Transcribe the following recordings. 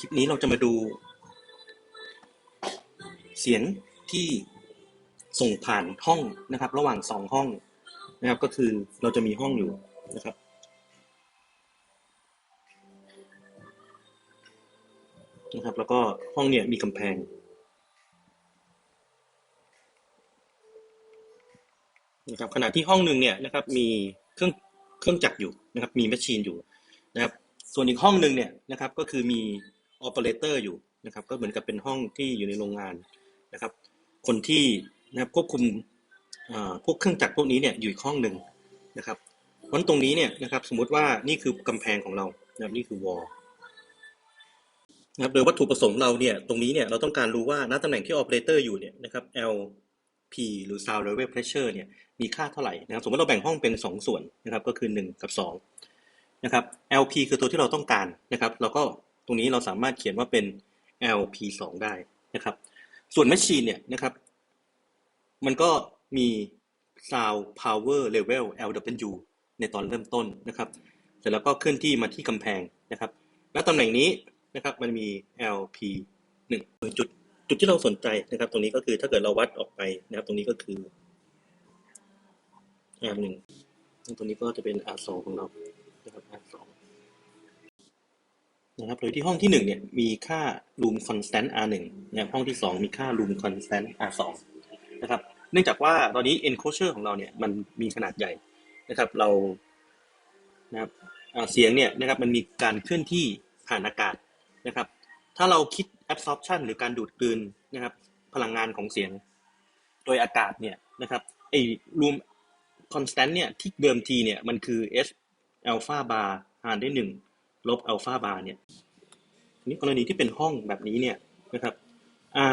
คลิปนี้เราจะมาดู เสียงที่ส่งผ่านห้องนะครับ ระหว่างสองห้องนะครับ ก็คือเราจะมีห้องอยู่นะครับ นะครับ แล้วก็ห้องเนี่ยมีกำแพงนะครับขณะที่ห้องหนึ่งเนี่ยนะครับมีเครื่องเครื่องจักรอยู่นะครับ มีแมชชีนอยู่นะครับ ส่วนอีกห้องหนึ่งเนี่ยนะครับก็คือมี ออเปอเรเตอร์อยู่นะครับก็เหมือนกับเป็นห้องที่อยู่ในโรงงานนะครับ คนที่นะครับควบคุมพวกเครื่องจักรพวกนี้เนี่ยอยู่อีกห้องหนึ่งนะครับเพราะฉะนั้นตรงนี้เนี่ยนะครับสมมุติว่านี่คือกำแพงของเรานะครับนี่คือวอลนะครับโดยวัตถุประสงค์เราเนี่ยตรงนี้เนี่ยเราต้องการรู้ว่าณตำแหน่งที่ออเปอเรเตอร์อยู่เนี่ยนะครับ L P หรือ sound level pressure เนี่ยมีค่าเท่าไหร่นะครับสมมติเราแบ่งห้องเป็น 2 ส่วนนะครับก็คือ 1 กับ2นะครับ LP คือตัวที่เราต้องการนะครับเราก็ ตรงนี้เราสามารถเขียนว่าเป็น LP 2 ได้นะครับ ส่วน machine เนี่ยนะครับ มันก็มี sound power level LW ในตอนเริ่มต้นนะครับ เสร็จแล้วก็เคลื่อนที่มาที่กำแพงนะครับ และตำแหน่งนี้นะครับมันมี LP 1จุดจุดที่เราสนใจนะครับ ตรงนี้ก็คือถ้าเกิดเราวัดออกไปนะครับ ตรงนี้ก็คือ R หนึ่งตรงนี้ก็จะเป็น R สองของเรา นะครับ โดยที่ห้องที่หนึ่งเนี่ยมีค่า room constant R หนึ่งนะครับห้องที่สองมีค่า room constant R สองนะครับ เนื่องจากว่าตอนนี้ enclosure ของเราเนี่ยมันมีขนาดใหญ่นะครับ เรานะครับเสียงเนี่ยนะครับมันมีการเคลื่อนที่ผ่านอากาศนะครับ ถ้าเราคิด absorption หรือการดูดกลืนนะครับ พลังงานของเสียงโดยอากาศเนี่ยนะครับไอ้ room constant เนี่ยที่เดิมทีเนี่ยมันคือ s alpha bar หารด้วย ลบ alpha bar เนี่ยนี่กรณีที่เป็นห้องแบบนี้เนี่ยนะครับ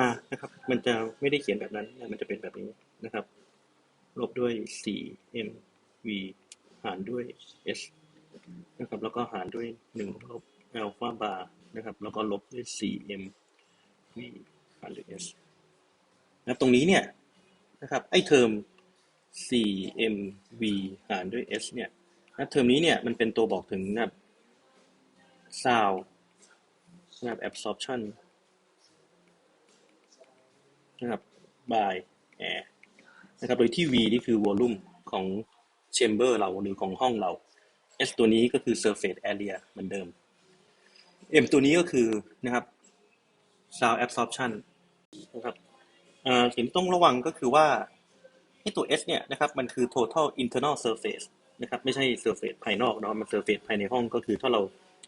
r นะครับมันจะไม่ได้เขียนแบบนั้น มันจะเป็นแบบนี้นะครับ ลบด้วย 4 m v หารด้วย s นะครับแล้วก็หารด้วย 1 ลบ alpha bar นะครับ แล้วก็ลบด้วย 4 m v หารด้วย s นะตรงนี้เนี่ยนะครับไอ้เทอม 4mv หารด้วย s เนี่ยนะเทอมนี้เนี่ยมันเป็นตัวบอกถึงนะครับ sound นะครับ absorption นะครับ by air นะครับ โดยที่ v นี่คือ volume ของ chamber เราหรือของห้องเรา s ตัวนี้ก็คือ surface area เหมือนเดิม m ตัวนี้ก็คือนะครับ sound absorption นะครับสิ่งที่ต้องระวังก็คือว่าให้ตัว S เนี่ยนะครับ มันคือ total internal surface นะครับ ไม่ใช่ surface ภายนอกเนาะ มัน surface ภายในห้องก็คือถ้าเรา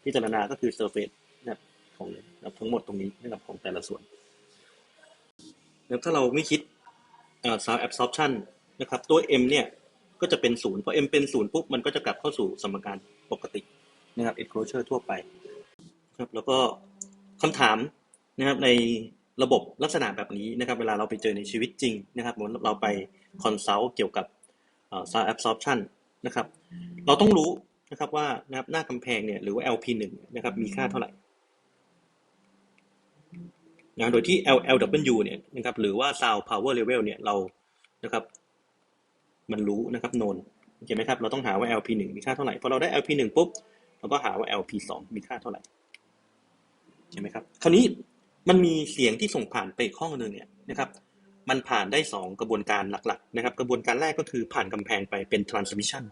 พิจารณาก็คือ surface นะครับของนะครับทั้งหมดตรงนี้นะครับของแต่ละส่วนแล้วถ้าเราไม่คิดอ่า sound absorption นะครับตัว M เนี่ยก็จะเป็นศูนย์พอ M เป็นศูนย์ปุ๊บมันก็จะกลับเข้าสู่สมการปกตินะครับ enclosure ทั่วไปครับแล้วก็คำถามนะครับในระบบลักษณะแบบนี้นะครับ เวลาเราไปเจอในชีวิตจริงนะครับเหมือนเราไปคอนซัลท์เกี่ยวกับเอ่อ sound absorption นะครับ เราต้องรู้ นะครับว่านะครับหน้ากำแพงเนี่ยหรือว่า LP1 นะครับมีค่าเท่าไหร่นะโดยที่ L LW เนี่ยนะครับหรือว่า sound power level เนี่ยเรานะครับมันรู้นะครับโนนโอเคไหมครับเราต้องหาว่า LP1 มีค่าเท่าไหร่พอเราได้ LP1 ปุ๊บเราก็หาว่า LP2 มีค่าเท่าไหร่ใช่ไหมครับคราวนี้มันมีเสียงที่ส่งผ่านไปอีกห้องหนึ่งเนี่ยนะครับมันผ่านได้ 2 กระบวนการหลักๆนะครับ กระบวนการแรกก็คือผ่านกำแพงไปเป็น transmission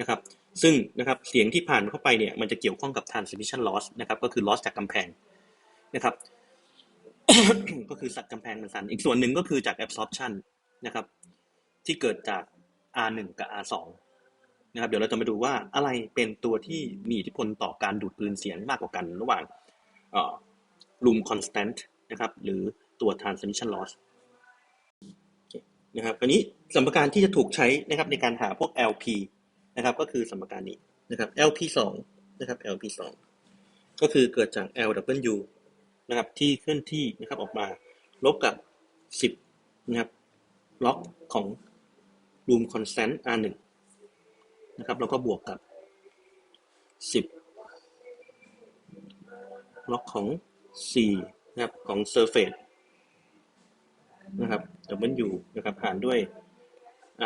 นะครับซึ่งนะครับเสียงที่ผ่านเข้าไปเนี่ยมันจะเกี่ยวข้องกับ transmission loss นะครับก็คือ loss จากกำแพงนะครับก็คือสัตว์กำแพงมันสั่นอีกส่วนหนึ่งก็คือจาก absorption นะครับที่เกิดจาก R1 กับ R2 นะครับเดี๋ยวเราจะมาดูว่าอะไรเป็นตัวที่มีอิทธิพลต่อการดูดกลืนเสียงมากกว่ากันระหว่างเอ่อ room constant นะครับหรือตัว transmission loss นะครับอันนี้สมการที่จะถูกใช้นะครับในการหาพวก LP นะครับ ก็คือสมการนี้นะครับ LP 2นะครับ LP 2ก็คือเกิดจาก LW นะครับที่เคลื่อนที่นะครับออกมาลบกับ 10นะครับล็อกของ room constant R1 นะครับแล้วก็บวกกับ 10 ล็อกของ 4 นะครับของ surface นะครับ W นะครับหารด้วย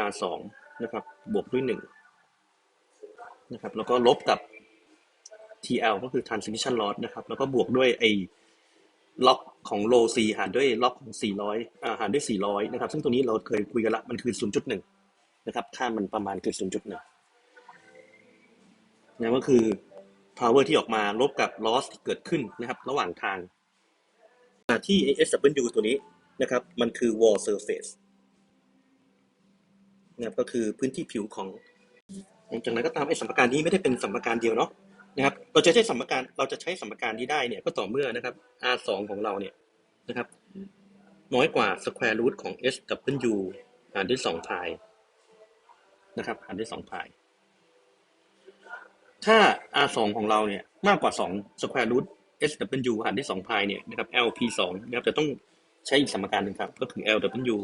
R สองนะครับบวกด้วยห นะครับ แล้วก็ลบกับ TL ก็คือ transmission loss นะครับ แล้วก็บวกด้วยไอ้ล็อกของ low C หารด้วยล็อกของ 400อ่าหารด้วย 400 นะครับ ซึ่งตัวนี้เราเคยคุยกันละ มันคือ 0.1 นะครับ ค่ามันประมาณคือ 0.1นะก็คือ power ที่ออกมาลบกับ loss ที่เกิดขึ้นนะครับ ระหว่างทางอ่ที่ SW ตัวนี้นะครับ มันคือ wall surface นะครับก็คือพื้นที่ผิวของ จากนั้นก็ตามไอ้สมการนี้ไม่ได้เป็นสมการเดียวเนาะนะครับ เราจะใช้สมการเราจะใช้สมการนี้ได้เนี่ยก็ต่อเมื่อนะครับ r สองของเราเนี่ยนะครับ น้อยกว่า square root ของ s w หารด้วยสองพายนะครับหารด้วยสองพายถ้า r สองของเราเนี่ยมากกว่าสอง square root s w หารด้วยสองพายเนี่ยนะครับ l p สองนะครับจะต้องใช้อีกสมการหนึ่งครับ ก็คือ l w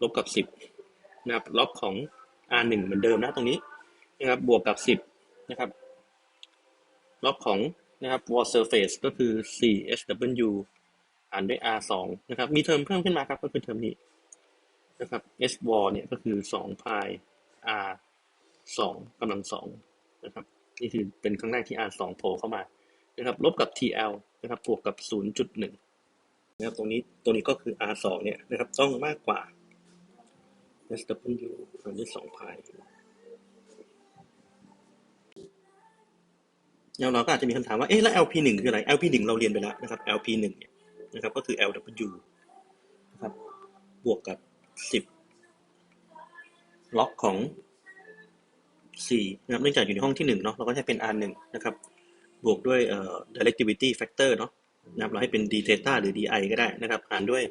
ลบกับสิบนะครับล็อกของ r หนึ่งเหมือนเดิมนะตรงนี้ นะครับบวกกับสิบนะครับล็อกของนะครับ wall surface ก็คือ 4 sw หารด้วย r สองนะครับ มีเทอมเพิ่มขึ้นมาครับ ก็คือเทอมนี้นะครับ s wall เนี่ยก็คือ2 pi r สองกำลังสองนะครับ นี่คือเป็นครั้งแรกที่ r สองโผล่เข้ามานะครับลบกับ tl นะครับบวกกับ 0.1นะครับตรงนี้ตรงนี้ก็คือ r สองเนี่ยนะครับต้องมากกว่า SW อันนี้สอ แล้วเราก็อาจจะมีคำถามว่า เอ๊ะ แล้ว LP หนึ่งคืออะไร LP หนึ่งเราเรียนไปแล้วนะครับ LP หนึ่งเนี่ยนะครับ ก็คือ LW นะครับ บวกกับสิบล็อกของสี่นะครับ เนื่องจากอยู่ในห้องที่หนึ่งเนาะ เราก็ใช้เป็น R หนึ่งนะครับ บวกด้วยเอ่อ directivity factor เนาะ นะครับ เราให้เป็น d theta หรือ di ก็ได้นะครับ หารด้วย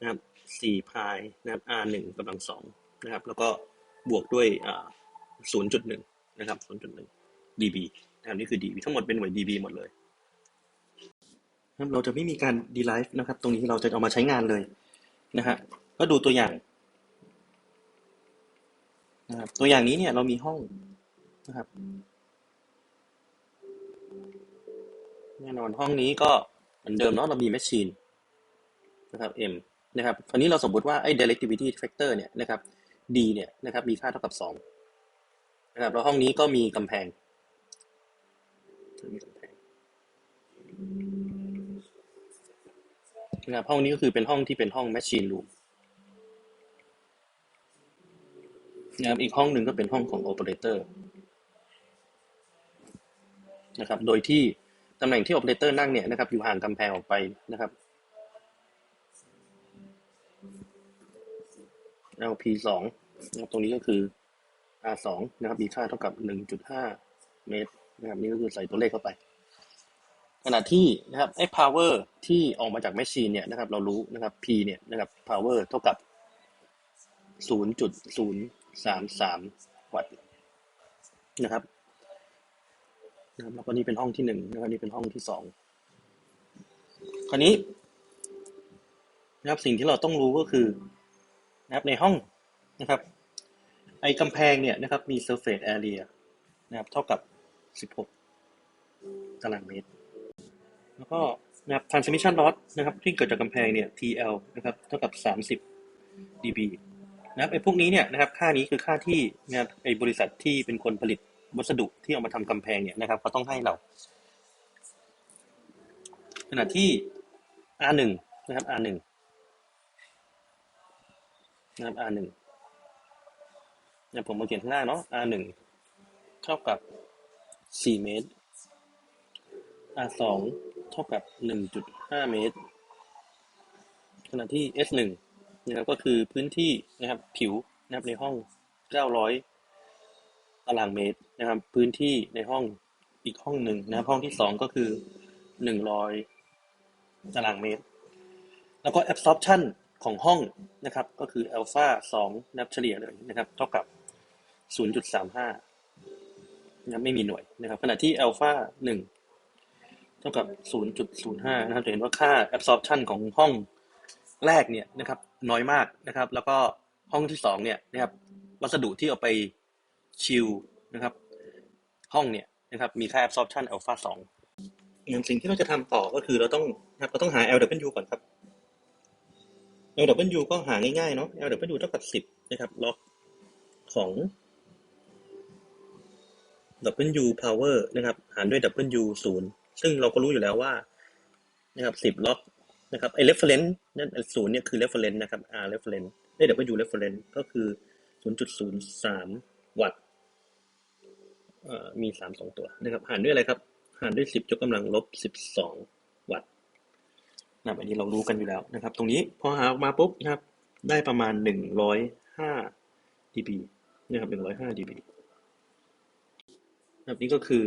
นะครับสี่พายนะครับ r หนึ่งกำลังสองนะครับ แล้วก็บวกด้วยศูนย์จุดหนึ่งนะครับศูนย์จุดหนึ่ง dB นะครับนี่คือ dB ทั้งหมดเป็นหน่วย dB หมดเลยครับเราจะไม่มีการ derive นะครับ ตรงนี้เราจะเอามาใช้งานเลยนะฮะก็ดูตัวอย่างนะครับตัวอย่างนี้เนี่ยเรามีห้องนะครับแน่นอนห้องนี้ก็เหมือนเดิมเนาะเรามีแมชชีนนะครับ m นะครับคราวนี้เราสมมติว่าไอ้ directivity factor เนี่ยนะครับ d เนี่ยนะครับมีค่าเท่ากับสองนะครับแล้วห้องนี้ก็มีกำแพง มีกำแพงนะครับห้องนี้ก็คือเป็นห้องที่เป็นห้อง machine room นะครับอีกห้องหนึ่งก็เป็นห้องของ operator นะครับ โดยที่ตำแหน่งที่ operator นั่งเนี่ยนะครับอยู่ห่างกำแพงออกไปนะครับ LP สองนะครับตรงนี้ก็คือ R สองนะครับ มีค่าเท่ากับหนึ่งจุดห้าเมตร นะครับนี่ก็คือใส่ตัวเลขเข้าไปขณะที่นะครับไอ้ power ที่ออกมาจากแมชชีนเนี่ยนะครับเรารู้นะครับ P เนี่ยนะครับ power เท่ากับศูนย์จุดศูนย์สามสามวัตต์นะครับนะครับแล้วก็นี่เป็นห้องที่หนึ่งนะครับนี่เป็นห้องที่สองคราวนี้นะครับสิ่งที่เราต้องรู้ก็คือนะครับในห้องนะครับ ไอ้กำแพงเนี่ยนะครับมี surface area นะครับเท่ากับ 16 ตารางเมตร แล้วก็นะครับ transmission loss นะครับ ที่เกิดจากกำแพงเนี่ย TL นะครับ เท่ากับ 30 dB นะครับไอ้พวกนี้เนี่ยนะครับ ค่านี้คือค่าที่นะครับไอ้บริษัทที่เป็นคนผลิตวัสดุที่เอามาทำกำแพงเนี่ยนะครับเขาต้องให้เรา ขณะที่ R1 นะครับ R1 นะครับ R หนึ่งเนี่ยผมมาเขียนข้างหน้าเนาะ R หนึ่งเท่ากับ สี่เมตร R สองเท่ากับหนึ่งจุดห้าเมตร ขณะที่ S หนึ่งนะครับก็คือพื้นที่นะครับผิวนะครับในห้องเก้าร้อยตารางเมตรนะครับ พื้นที่ในห้องอีกห้องหนึ่งนะครับห้องที่สองก็คือหนึ่งร้อยตารางเมตร แล้วก็ absorption ของห้องนะครับ ก็คืออัลฟาสองนับเฉลี่ยเลยนะครับ เท่ากับ 0.35 นะไม่มีหน่วยนะครับขณะที่อัลฟาหนึ่งเท่ากับ 0.05 นะครับจะเห็นว่าค่า absorption ของห้องแรกเนี่ยนะครับน้อยมากนะครับ แล้วก็ห้องที่สองเนี่ยนะครับวัสดุที่เอาไปชิลนะครับ ห้องเนี่ยนะครับมีค่า absorption อัลฟาสองอย่างสิ่งที่เราจะทำต่อก็คือเราต้องนะครับเราต้องหา LW ก่อนครับ LW ก็หาง่ายๆเนาะ LW เท่ากับ 10 นะครับล็อกของ W power นะครับ หารด้วย W ศูนย์ซึ่งเราก็รู้อยู่แล้วว่านะครับสิบ10ล็อกนะครับไอ้ reference นั่นศูนย์เนี่ยคือ reference นะครับ R reference ได้ W reference ก็คือ 0.03 วัตต์มีสามสองตัวนะครับ หารด้วยอะไรครับ หารด้วย10ยกกำลังลบ12วัตต์นะครับอันนี้เรารู้กันอยู่แล้วนะครับ ตรงนี้พอหาออกมาปุ๊บนะครับ ได้ประมาณ105 dB นะครับ105 dB นะครับนี่ก็คือ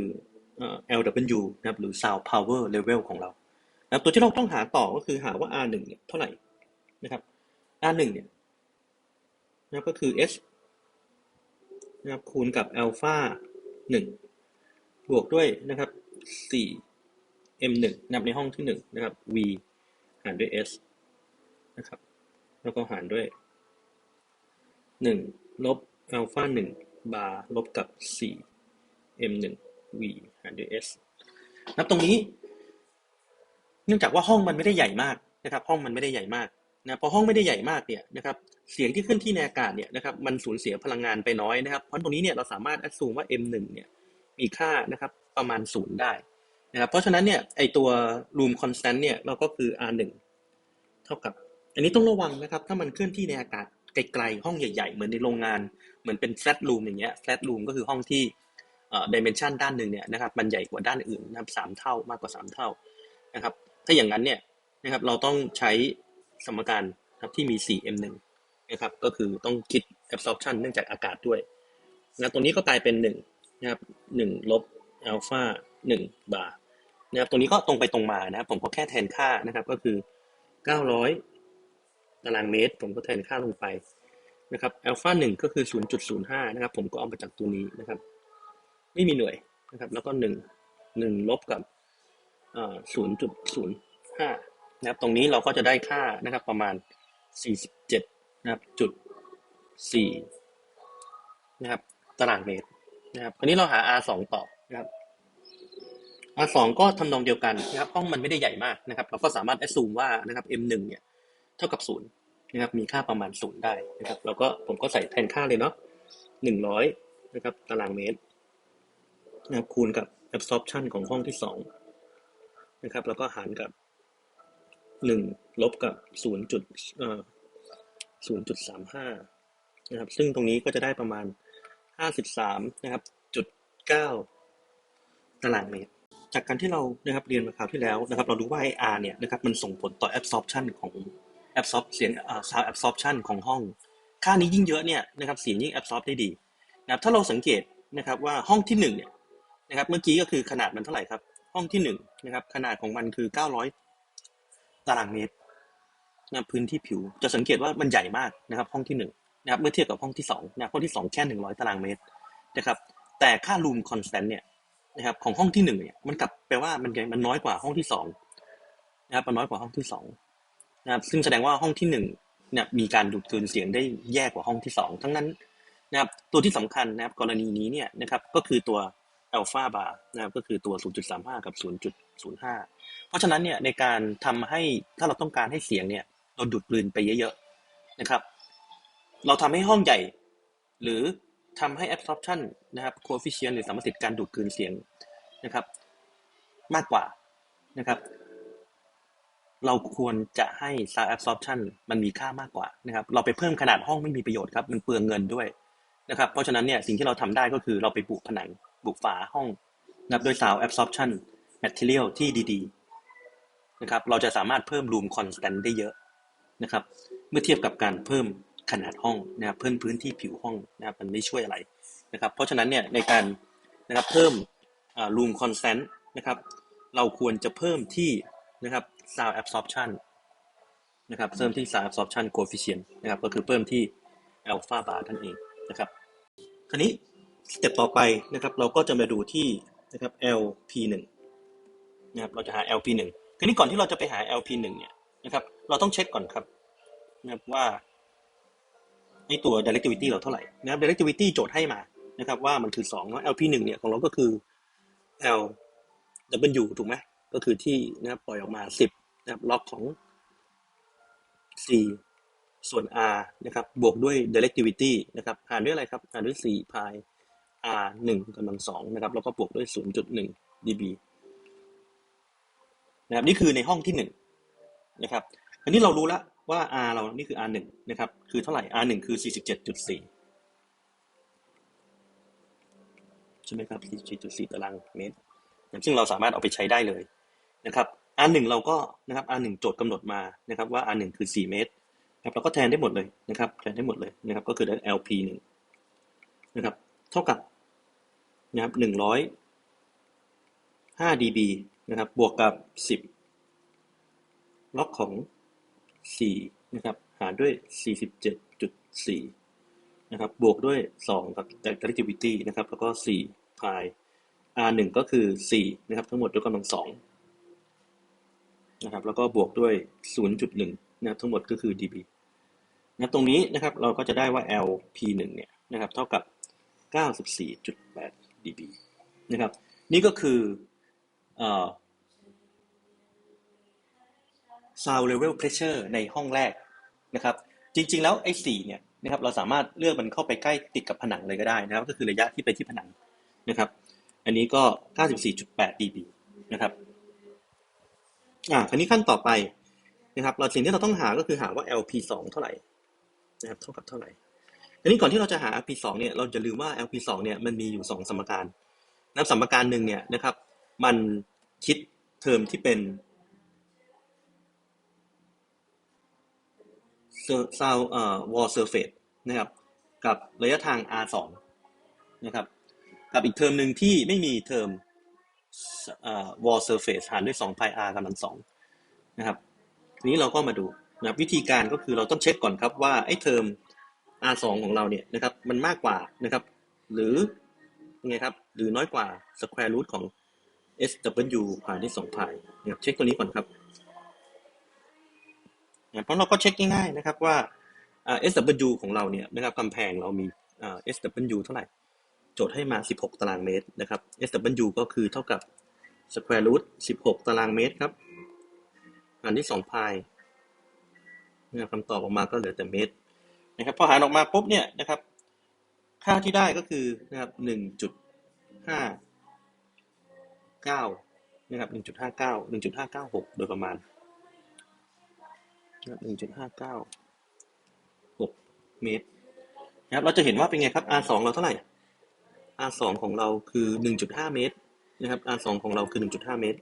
LW นะครับหรือ Sound Power Level ของเรานะรตัวที่เราต้องหาต่อก็คือหาว่า R1 เนี่ยเท่าไหร่นะครับ R1 เนี่ยนะครับก็คือ S นะครับคูณกับ alpha 1บวกด้วยนะครับ4 M1 นะครับในห้องที่1นะครับ V หารด้วย S นะครับ แล้วก็หารด้วย 1 ลบ alpha 1บาร์ลบกับ 4 M1 V หารด้วย S นับตรงนี้ เนื่องจากว่าห้องมันไม่ได้ใหญ่มากนะครับ ห้องมันไม่ได้ใหญ่มากนะพอห้องไม่ได้ใหญ่มากเนี่ยนะครับเสียงที่ขึ้นที่ในอากาศเนี่ยนะครับมันสูญเสียพลังงานไปน้อยนะครับเพราะตรงนี้เนี่ยเราสามารถอ s ซูมว่า M1 เนี่ยมีค่านะครับประมาณศูนย์ได้นะครับเพราะฉะนั้นเนี่ยไอตัว room constant เนี่ยเราก็คือ R1 เท่ากับ อันนี้ต้องระวังนะครับ ถ้ามันเคลื่อนที่ในอากาศไกลๆห้องใหญ่ๆ เหมือนในโรงงานเหมือนเป็น flat room อย่างเงี้ย flat room ก็คือห้องที่ เอ่อ dimension ด้านหนึ่งเนี่ยนะครับมันใหญ่กว่าด้านอื่นนะครับสามเท่ามากกว่าสามเท่านะครับถ้าอย่างนั้นเนี่ยนะครับเราต้องใช้สมการนะครับที่มี 4m1 นะครับก็คือต้องคิด absorption เนื่องจากอากาศด้วยนะตรงนี้ก็กลายเป็น1นะครับ1ลบ alpha 1บาร์นะครับตรงนี้ก็ตรงไปตรงมานะครับผมก็แค่แทนค่านะครับก็คือ 900 ตารางเมตร ผมก็แทนค่าลงไปนะครับ alpha 1ก็คือ 0.05 นะครับผมก็เอามาจากตัวนี้นะครับ ไม่มีหน่วยนะครับ แล้วก็1 1ลบกับเอ่อ0.05นย์ห้านะครับ ตรงนี้เราก็จะได้ค่านะครับประมาณ47นะครับจุด4นะครับตารางเมตรนะครับคราวนี้เราหา R 2ต่อนะครับ R 2ก็ทำนองเดียวกันนะครับ ห้องมันไม่ได้ใหญ่มากนะครับ เราก็สามารถ assume ว่านะครับ M 1เนี่ยเท่ากับศูนย์นะครับ มีค่าประมาณศูนย์ได้นะครับ เราก็ผมก็ใส่แทนค่าเลยเนาะหนึ่งร้อยนะครับ ตารางเมตร นะครับคูณกับ absorption ของห้องที่สองนะครับ แล้วก็หารกับหนึ่งลบกับศูนย์จุดศูนย์จุดสามห้านะครับ ซึ่งตรงนี้ก็จะได้ประมาณห้าสิบสามนะครับจุดเก้าตารางเมตรจากการที่เรานะครับเรียนมาคราวที่แล้วนะครับ เรารู้ว่าไอ R เนี่ยนะครับมันส่งผลต่อ absorption ของ absorb เสียง sound absorption ของห้อง ค่านี้ยิ่งเยอะเนี่ยนะครับเสียงยิ่ง absorb ได้ดีนะครับถ้าเราสังเกตนะครับว่าห้องที่หนึ่งเนี่ย นะครับ เมื่อกี้ก็คือขนาดมันเท่าไหร่ครับ ห้องที่หนึ่งนะครับ ขนาดของมันคือ900ตารางเมตรนะพื้นที่ผิว จะสังเกตว่ามันใหญ่มากนะครับ ห้องที่หนึ่งนะครับ เมื่อเทียบกับห้องที่สองนะห้องที่สองแค่100ตารางเมตรนะครับ แต่ค่า room constant เนี่ยนะครับของห้องที่หนึ่งเนี่ยมันกลับแปลว่ามันมันน้อยกว่าห้องที่สองนะครับมันน้อยกว่าห้องที่สองนะครับซึ่งแสดงว่าห้องที่หนึ่งเนี่ยมีการดูดกลืนเสียงได้แย่กว่าห้องที่สองทั้งนั้นนะครับตัวที่สำคัญนะครับกรณีนี้เนี่ยนะครับก็คือตัว อัลฟาบาร์นะครับก็คือตัว 0.35 กับ 0.05 เพราะฉะนั้นเนี่ยในการทำให้ถ้าเราต้องการให้เสียงเนี่ยเราดูดกลืนไปเยอะๆนะครับ เราทำให้ห้องใหญ่ หรือทำให้ absorption นะครับ coefficient หรือสมรรถการดูดกลืนเสียงนะครับ มากกว่านะครับ เราควรจะให้ sound absorption มันมีค่ามากกว่านะครับ เราไปเพิ่มขนาดห้องไม่มีประโยชน์ครับ มันเปลืองเงินด้วยนะครับ เพราะฉะนั้นเนี่ยสิ่งที่เราทำได้ก็คือเราไปบุผนัง บุฝาห้องนะครับด้วย sound absorption material ที่ดีๆนะครับเราจะสามารถเพิ่ม room constant ได้เยอะนะครับเมื่อเทียบกับการเพิ่มขนาดห้องนะครับเพิ่มพื้นที่ผิวห้องนะครับมันไม่ช่วยอะไรนะครับเพราะฉะนั้นเนี่ยในการนะครับเพิ่ม room constant นะครับเราควรจะเพิ่มที่นะครับ sound absorption นะครับเพิ่มที่ sound absorption coefficient นะครับก็คือเพิ่มที่ alpha bar นั่นเองนะครับคราวนี้ สเต็ปต่อไปนะครับเราก็จะมาดูที่นะครับ LP1 นะครับเราจะหา LP1 คราวนี้ก่อนที่เราจะไปหา LP1 เนี่ยนะครับเราต้องเช็คก่อนครับนะครับว่าไอตัว directivity เราเท่าไหร่นะครับ directivity โจทย์ให้มานะครับว่ามันคือ2เนาะ LP1 เนี่ยของเราก็คือ L W ถูกไหมก็คือที่นะครับปล่อยออกมา 10นะครับล็อกของ C ส่วน R นะครับบวกด้วย directivity นะครับหารด้วยอะไรครับหารด้วย4 pi R 1กำลังสองนะครับ แล้วก็บวกด้วย 0.1 dB นะครับ นี่คือในห้องที่หนึ่งนะครับ อันนี้เรารู้แล้วว่า R เรา นี่คือ R 1นะครับ คือเท่าไหร่ R 1คือ 47.4 ใช่ไหมครับ 47.4 ตารางเมตร ซึ่งเราสามารถเอาไปใช้ได้เลยนะครับ R 1เราก็นะครับ R 1โจทย์กำหนดมานะครับว่า R 1คือ 4 เมตรนะครับเราก็แทนได้หมดเลยนะครับ แทนได้หมดเลยนะครับ ก็คือได้ LP 1นะครับ เท่ากับ นะครับ105 dB นะครับ บวกกับ10ล็อกของ4นะครับ หารด้วย47.4นะครับ บวกด้วย2กับ directivity นะครับ แล้วก็4 pi r 1ก็คือ4นะครับ ทั้งหมดยกกำลัง2นะครับ แล้วก็บวกด้วย0.1นะครับ ทั้งหมดก็คือ dB นะตรงนี้นะครับเราก็จะได้ว่า LP 1 เนี่ยนะครับเท่ากับ 94.8 dB นะครับ นี่ก็คือ sound level pressure ในห้องแรกนะครับ จริง ๆ แล้วไอ้4เนี่ยนะครับเราสามารถเลือกมันเข้าไปใกล้ติดกับผนังเลยก็ได้นะครับ ก็คือระยะที่ไปที่ผนังนะครับ อันนี้ก็ 94.8 dB นะครับอ่าคราวนี้ขั้นต่อไปนะครับ เราสิ่งที่เราต้องหาก็คือหาว่า LP 2เท่าไหร่นะครับเท่ากับเท่าไหร่ อันนี้ก่อนที่เราจะหา LP 2 เนี่ยเราจะลืมว่า LP 2 เนี่ยมันมีอยู่ 2 สมการนะสมการหนึ่งเนี่ยนะครับ มันคิดเทอมที่เป็นซาวเอ่อวอลเซอร์เฟสนะครับ กับระยะทาง r 2 นะครับ กับอีกเทอมหนึ่งที่ไม่มีเทอมเอ่อวอลเซอร์เฟสหารด้วย2 pi r กำลังสองนะครับ ทีนี้เราก็มาดูนะวิธีการก็คือเราต้องเช็คก่อนครับว่าไอ้เทอม r 2 ของเราเนี่ยนะครับมันมากกว่านะครับหรือยังไงครับหรือน้อยกว่า square root ของ sw หารด้วย2 pi นะครับเช็คตัวนี้ก่อนครับเพราะเราก็เช็คง่ายๆนะครับว่า SW ของเราเนี่ยนะครับกำแพงเรามี SW เท่าไหร่ โจทย์ให้มา 16 ตารางเมตรนะครับ SW ก็คือเท่ากับ square root 16 ตารางเมตรครับหารที่2พายนะคำตอบออกมาก็เหลือแต่เมตร นะครับพอหารออกมาปุ๊บเนี่ยนะครับ ค่าที่ได้ก็คือนะครับ1.59นะครับ1.59 1.596โดยประมาณหนึ่งจุดห้าเก้าหกเมตรนะครับเราจะเห็นว่าเป็นไงครับ R สองเราเท่าไหร่ R สองของเราคือหนึ่งจุดห้าเมตรนะครับ R สองของเราคือหนึ่งจุดห้าเมตร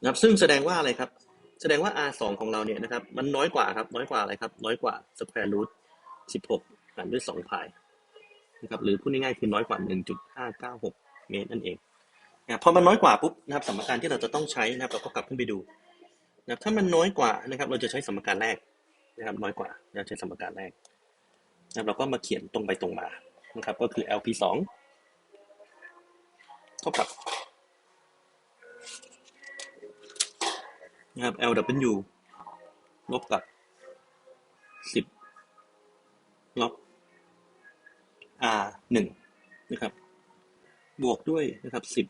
นะครับซึ่งแสดงว่าอะไรครับ แสดงว่า R สองของเราเนี่ยนะครับ มันน้อยกว่าครับ น้อยกว่าอะไรครับ น้อยกว่า square root สิบหารด้วยสองพายนะครับ หรือพูดง่ายๆคือน้อยกว่าหนึ่งจุดห้าเมตรนั่นเองนะพอมันน้อยกว่าปุ๊บนะครับ สมการที่เราจะต้องใช้นะครับ เราก็กลับขึ้นไปดูนะครับ ถ้ามันน้อยกว่านะครับ เราจะใช้สมการแรกนะครับ น้อยกว่าเราใช้สมการแรกนะครับเราก็มาเขียนตรงไปตรงมานะครับ ก็คือ LP สองเท่ากับ นะครับ LW ลบกับสิบลบ R หนึ่งนะครับ บวกด้วยนะครับสิบ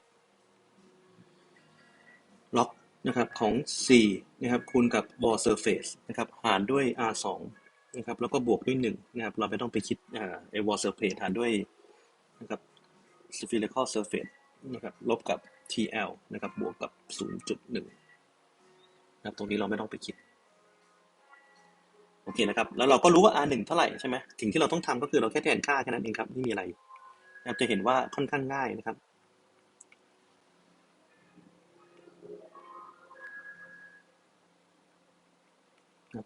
ล็อกนะครับของ 4 นะครับ คูณกับ wall surface นะครับ หารด้วย r 2นะครับ แล้วก็บวกด้วย 1 นะครับ เราไม่ต้องไปคิดอ่าไอ้ wall surface หารด้วยนะครับ spherical surface นะครับ ลบกับ tl นะครับ บวกกับ 0.1 นะครับ ตรงนี้เราไม่ต้องไปคิด โอเคนะครับ แล้วเราก็รู้ว่า r 1เท่าไหร่ใช่ไหมสิ่งที่เราต้องทำก็คือเราแค่แทนค่าแค่นั้นเองครับ ไม่มีอะไรนะครับจะเห็นว่าค่อนข้างง่ายนะครับ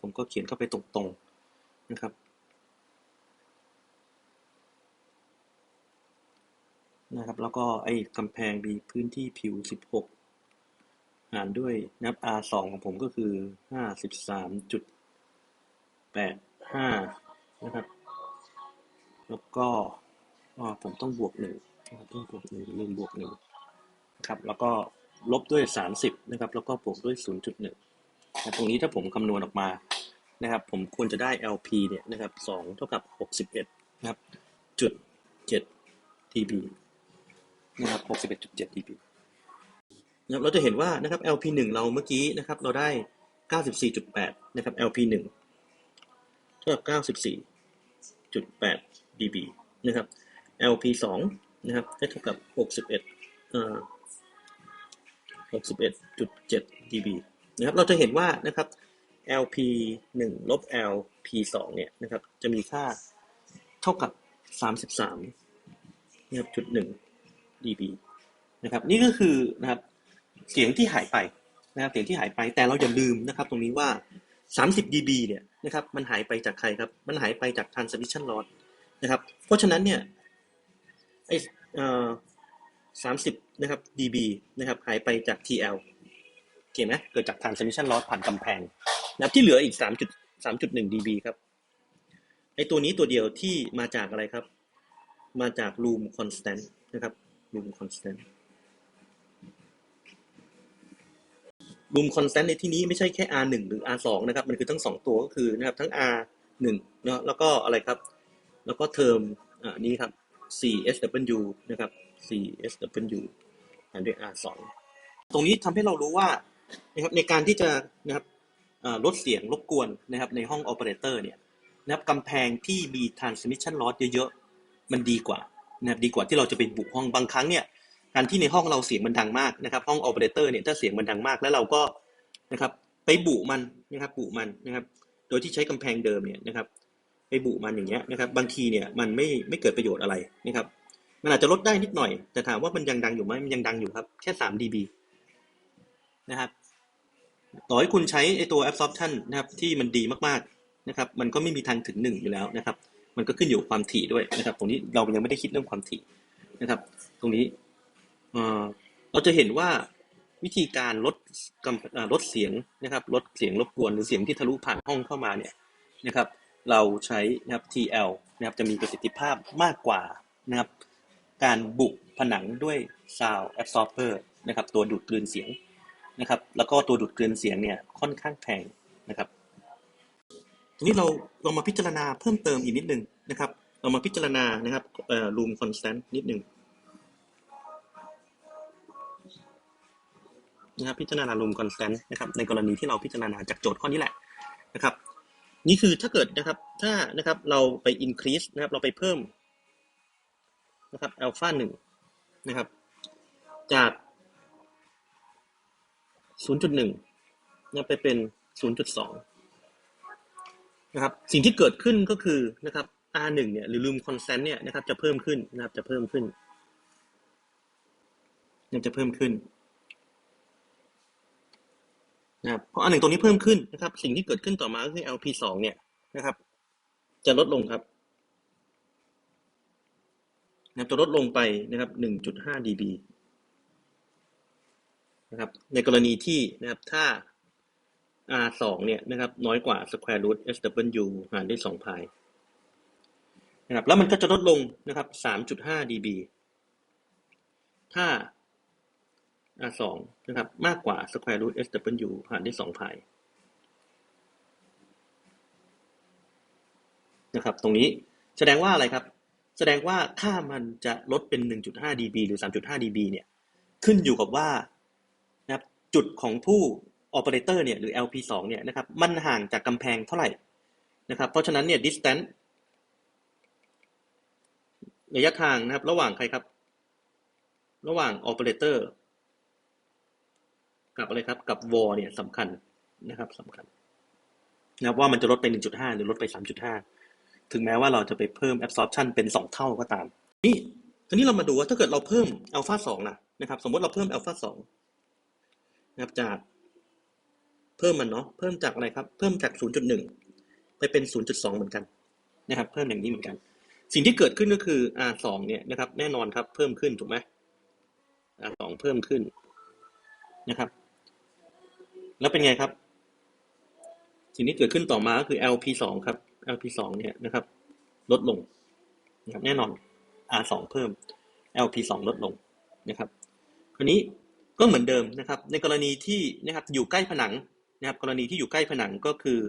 ผมก็เขียนเข้าไปตรงๆนะครับนะครับ แล้วก็ไอ้กำแพงมีพื้นที่ผิว 16 หารด้วยนับ R 2ของผมก็คือ53.85นะครับ แล้วก็ผมต้องบวกหนึ่งนะครับต้องบวกหนึ่งลืมบวกหนึ่งนะครับ แล้วก็ลบด้วย30นะครับ แล้วก็บวกด้วย0.1ตรงนี้ถ้าผมคำนวณออกมานะครับ ผมควรจะได้ LP เนี่ยนะครับสองเท่ากับ61นะครับจุด7 dB นะครับ61.7 dB นะครับเราจะเห็นว่านะครับ LP 1 เราเมื่อกี้นะครับ เราได้ 94.8 นะครับ LP 1 เท่ากับ 94จุดแปด dB นะครับ LP สองนะครับเท่ากับหกสิบเอ็ดเอ่อหกสิบเอ็ดจุดเจ็ด dB นะครับ เราจะเห็นว่านะครับ LP หนึ่งลบ LP สองเนี่ยนะครับจะมีค่าเท่ากับสามสิบสามนะครับจุดหนึ่ง dB นะครับนี่ก็คือนะครับ เสียงที่หายไปนะครับเสียงที่หายไปแต่เราอย่าลืมนะครับ ตรงนี้ว่า 30 dB เนี่ยนะครับมันหายไปจากใครครับมันหายไปจาก transmission loss นะครับเพราะฉะนั้นเนี่ยไอ้เอ่อ30นะครับ dB นะครับหายไปจาก TL โอเคไหมเกิดจาก transmission loss ผ่านกำแพงนะที่เหลืออีก 3 3.1 dB ครับไอ้ตัวนี้ตัวเดียวที่มาจากอะไรครับ มาจาก room constant นะครับ room constant room constant ในที่นี้ไม่ใช่แค่ R1 หรือ R2 นะครับ มันคือทั้งสองตัวก็คือนะครับทั้ง R1 เนาะแล้วก็อะไรครับ แล้วก็เทอมอ่านี้ครับ 4SW นะครับ 4SW หารด้วย R2 ตรงนี้ทำให้เรารู้ว่านะครับในการที่จะนะครับลดเสียงรบกวนนะครับในห้องโอเปอเรเตอร์เนี่ยนะครับกำแพงที่มี transmission loss เยอะๆ มันดีกว่านะครับดีกว่าที่เราจะไปบุกห้องบางครั้งเนี่ย การที่ในห้องเราเสียงมันดังมากนะครับ ห้องโอเปอเรเตอร์เนี่ยถ้าเสียงมันดังมากแล้วเราก็นะครับไปบุมันนะครับบุมันนะครับ โดยที่ใช้กำแพงเดิมเนี่ยนะครับ ไปบุมันอย่างเงี้ยนะครับ บางทีเนี่ยมันไม่ไม่เกิดประโยชน์อะไรนะครับ มันอาจจะลดได้นิดหน่อย แต่ถามว่ามันยังดังอยู่ไหมมันยังดังอยู่ครับ แค่3 dB นะครับต่อให้คุณใช้ไอตัว absorption นะครับที่มันดีมากๆนะครับ มันก็ไม่มีทางถึงหนึ่งอยู่แล้วนะครับ มันก็ขึ้นอยู่ความถี่ด้วยนะครับ ตรงนี้เรายังไม่ได้คิดเรื่องความถี่นะครับ ตรงนี้ เราจะเห็นว่าวิธีการลดกำเอ่อลดเสียงนะครับ ลดเสียงรบกวนหรือเสียงที่ทะลุผ่านห้องเข้ามาเนี่ยนะครับ เราใช้นะครับ TL นะครับจะมีประสิทธิภาพมากกว่านะครับ การบุกผนังด้วย Sound Absorber นะครับ ตัวดูดกลืนเสียงนะครับ แล้วก็ตัวดูดกลืนเสียงเนี่ยค่อนข้างแพงนะครับทีนี้เราเรามาพิจารณาเพิ่มเติมอีกนิดนึงนะครับ เรามาพิจารณานะครับเอ่อ room constant นิดนึง นะครับพิจารณา room constant นะครับในกรณีที่เราพิจารณาจากโจทย์ข้อนี้แหละนะครับนี่คือถ้าเกิดนะครับถ้านะครับเราไป increase นะครับเราไปเพิ่มนะครับ alpha หนึ่งนะครับจาก 0.1นะไปเป็น 0.2นะครับสิ่งที่เกิดขึ้นก็คือนะครับ R1 เนี่ยหรือ room constant เนี่ยนะครับจะเพิ่มขึ้นนะครับจะเพิ่มขึ้นจะเพิ่มขึ้น นะครับเพราะอันหนึ่งตรงนี้เพิ่มขึ้นนะครับ สิ่งที่เกิดขึ้นต่อมาก็คือ LP สองเนี่ยนะครับ จะลดลงครับนะครับจะลดลงไปนะครับหนึ่งจุดห้า dB นะครับในกรณีที่นะครับถ้า R สองเนี่ยนะครับน้อยกว่า square root SW หารด้วยสองพายนะครับแล้วมันก็จะลดลงนะครับสามจุดห้า dB ถ้า R สองนะครับ มากกว่า square root SW หารด้วยสองพายนะครับ ตรงนี้แสดงว่าอะไรครับ แสดงว่าค่ามันจะลดเป็น 1.5 dB หรือ 3.5 dB เนี่ย ขึ้นอยู่กับว่านะครับจุดของผู้ออเปอเรเตอร์เนี่ยหรือ LP2 เนี่ยนะครับ มันห่างจากกำแพงเท่าไหร่นะครับ เพราะฉะนั้นเนี่ย distance ระยะทางนะครับ ระหว่างใครครับ ระหว่างออเปอเรเตอร์ กับอะไรครับ กับวอเนี่ยสำคัญนะครับสำคัญนะครับว่ามันจะลดไป 1.5 หรือลดไป 3.5 ถึงแม้ว่าเราจะไปเพิ่ม absorption เป็น 2 เท่าก็ตาม นี่ทีนี้เรามาดูว่าถ้าเกิดเราเพิ่มอัลฟา2ล่ะนะครับ สมมติเราเพิ่มอัลฟา2นะครับจากเพิ่มมันเนาะเพิ่มจากอะไรครับ เพิ่มจาก 0.1 ไปเป็น 0.2 เหมือนกันนะครับ เพิ่มอย่างนี้เหมือนกัน สิ่งที่เกิดขึ้นก็คือ R2 เนี่ยนะครับ แน่นอนครับ เพิ่มขึ้นถูกไหม R2 เพิ่มขึ้นนะครับ แล้วเป็นไงครับ สิ่งที่เกิดขึ้นต่อมาก็คือ LP2 ครับ LP2 เนี่ยนะครับ ลดลงนะครับแน่นอน R2 เพิ่ม LP2 ลดลงนะครับ คราวนี้ก็เหมือนเดิมนะครับ ในกรณีที่นะครับอยู่ใกล้ผนังนะครับ กรณีที่อยู่ใกล้ผนังก็คือ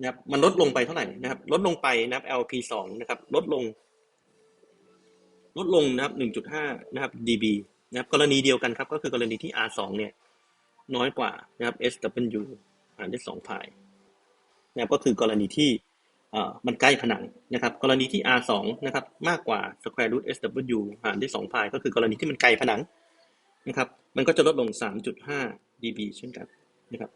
นะครับมันลดลงไปเท่าไหร่นะครับ ลดลงไปนะครับ LP2 นะครับ ลดลง ลดลงนะครับ1.5นะครับ dB นะครับ กรณีเดียวกันครับ ก็คือกรณีที่ R2 เนี่ย น้อยกว่านะครับ SW หารด้วย2พายนะครับก็คือกรณีที่อ่อมันใกล้ผนังนะครับ กรณีที่ r 2 นะครับ มากกว่า square root sw หารด้วย2 pi ก็คือกรณีที่มันไกลผนังนะครับ มันก็จะลดลง 3.5 dB เช่นกันนะครับ